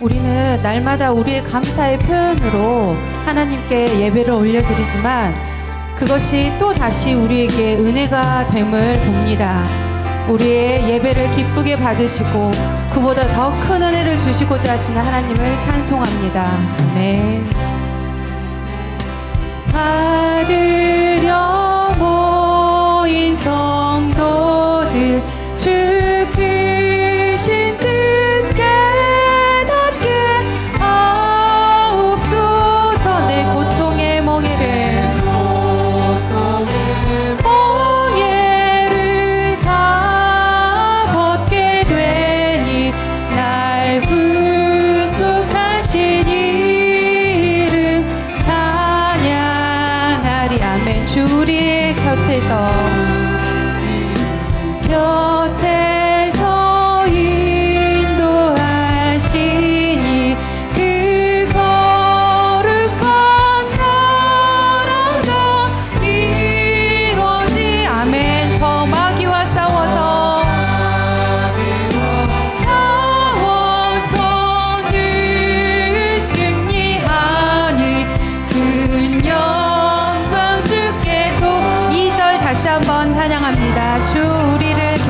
우리는 날마다 우리의 감사의 표현으로 하나님께 예배를 올려드리지만 그것이 또 다시 우리에게 은혜가 됨을 봅니다. 우리의 예배를 기쁘게 받으시고 그보다 더 큰 은혜를 주시고자 하시는 하나님을 찬송합니다. 아멘. 받으려 모인 성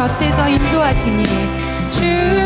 곁에서 인도하시니 주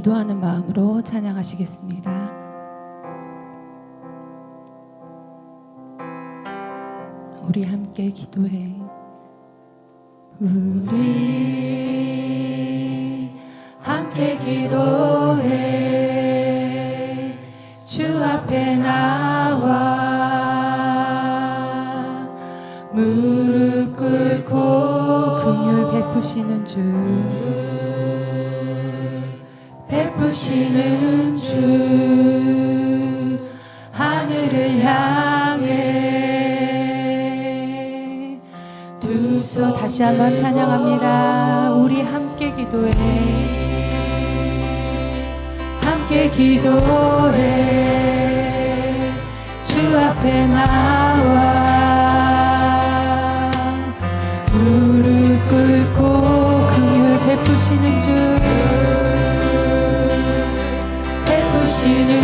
기도하는 마음으로 찬양하시겠습니다. 우리 함께 기도해. 우리 앞에 나와 무릎 꿇고 긍휼 베푸시는 주 베푸시는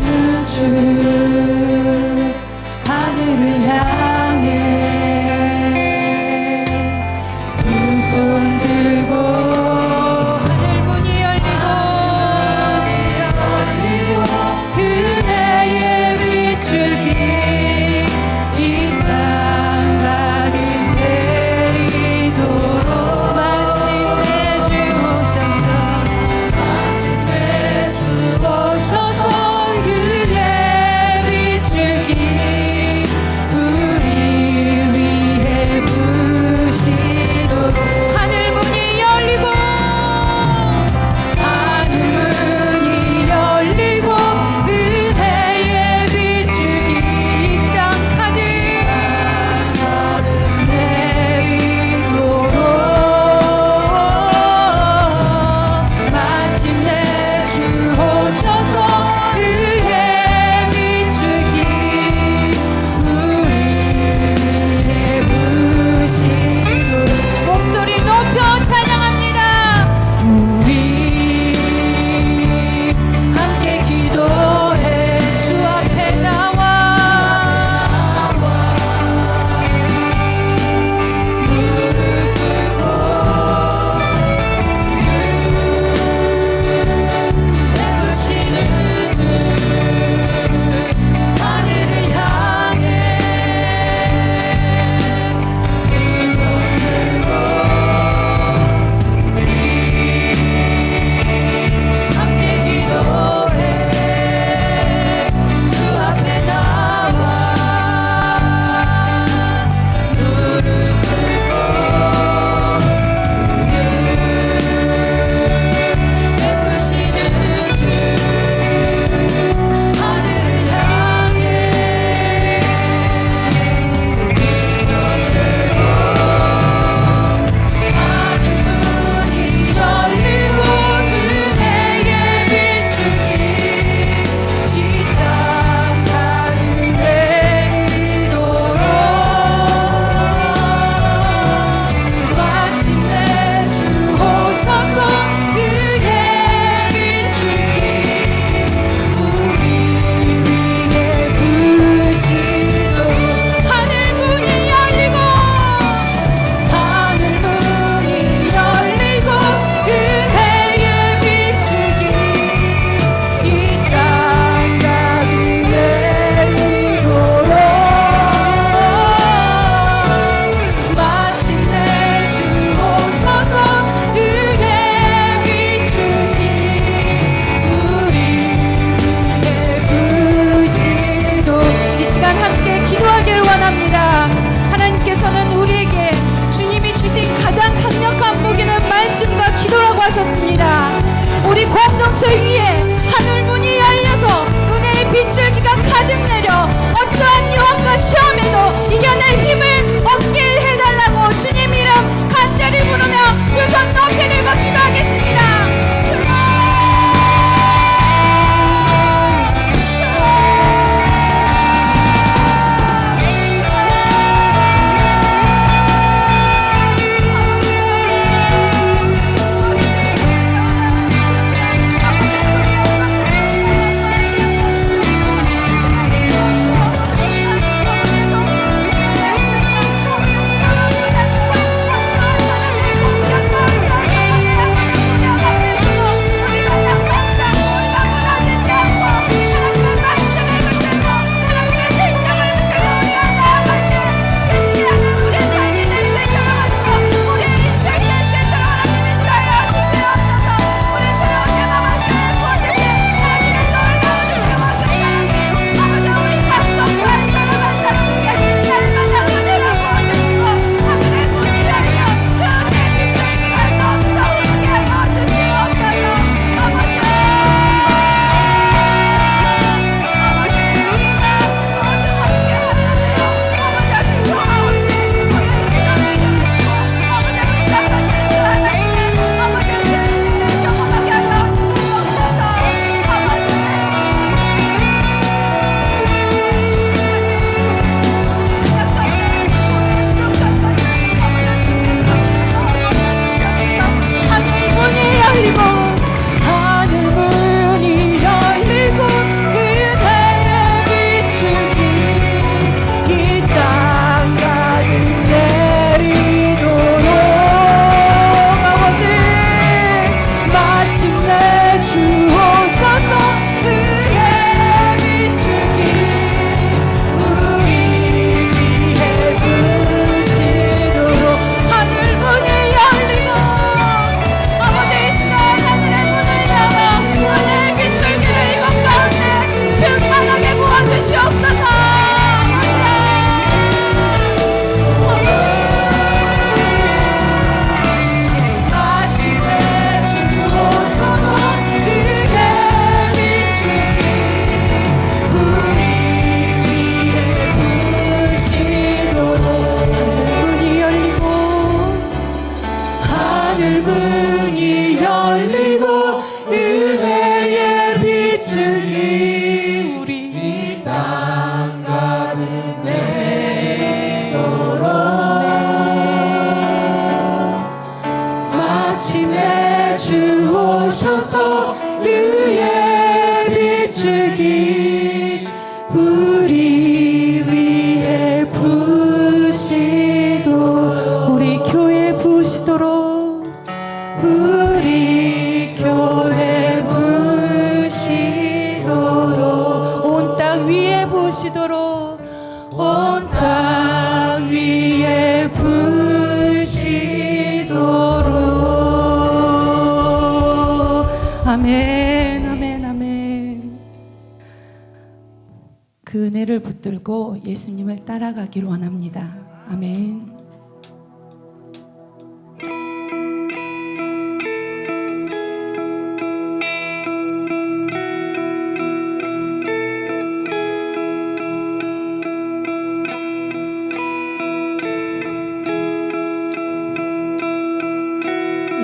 손을 붙들고 예수님을 따라가길 원합니다. 아멘.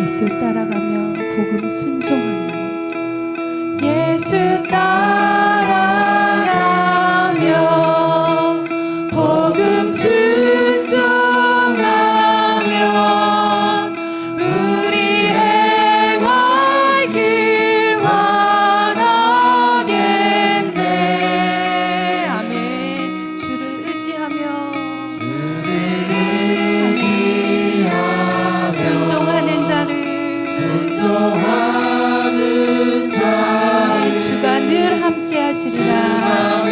예수 따라가며 복음 순종하며 예수 순종하는 자의 주가 늘 함께 하시리라.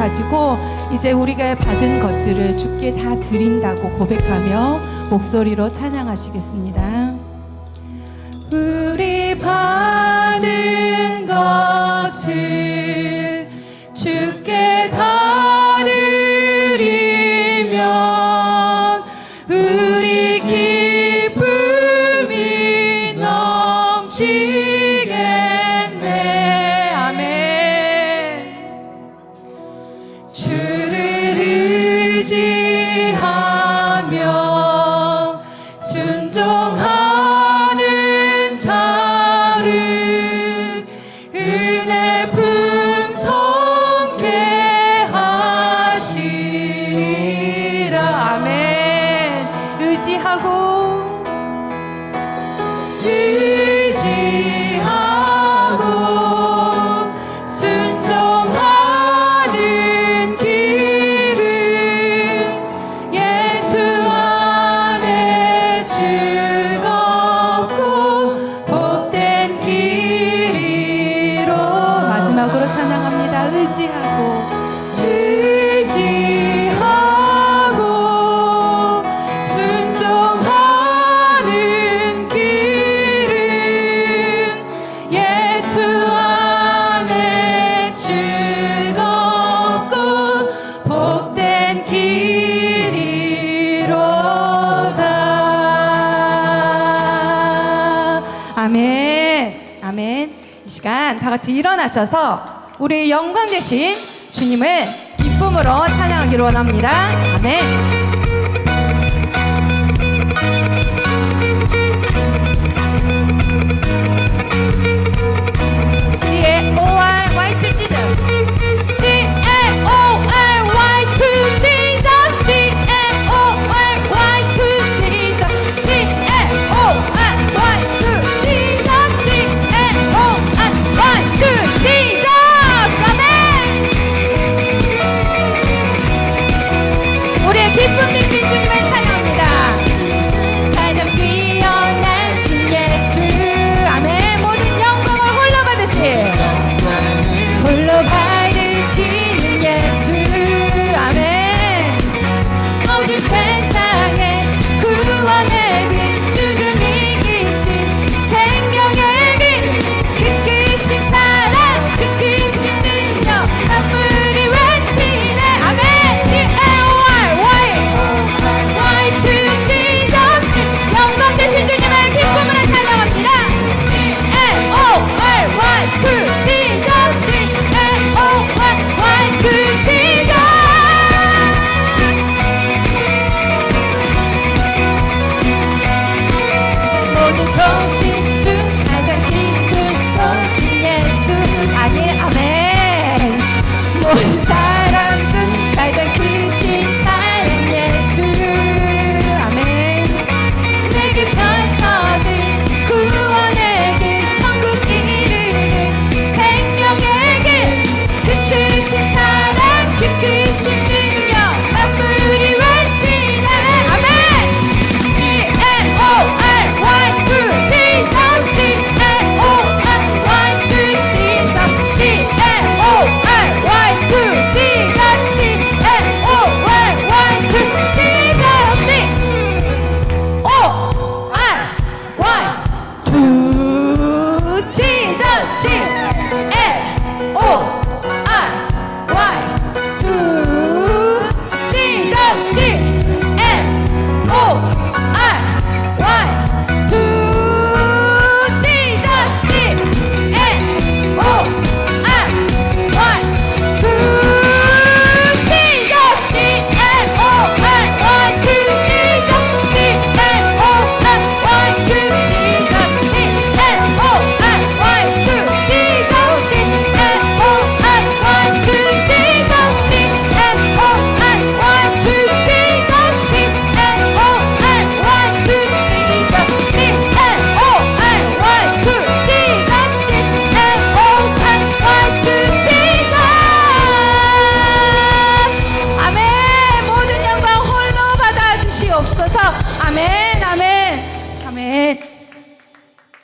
가지고 이제 우리가 받은 것들을 주께 다 드린다고 고백하며 목소리로 찬양하시겠습니다. 우리 받은 아멘. 아멘. 이 시간 다 같이 일어나셔서 우리 영광 되신 주님을 기쁨으로 찬양하기로 원합니다. 아멘. G-A-O-R-Y to Jesus 우리의 기쁨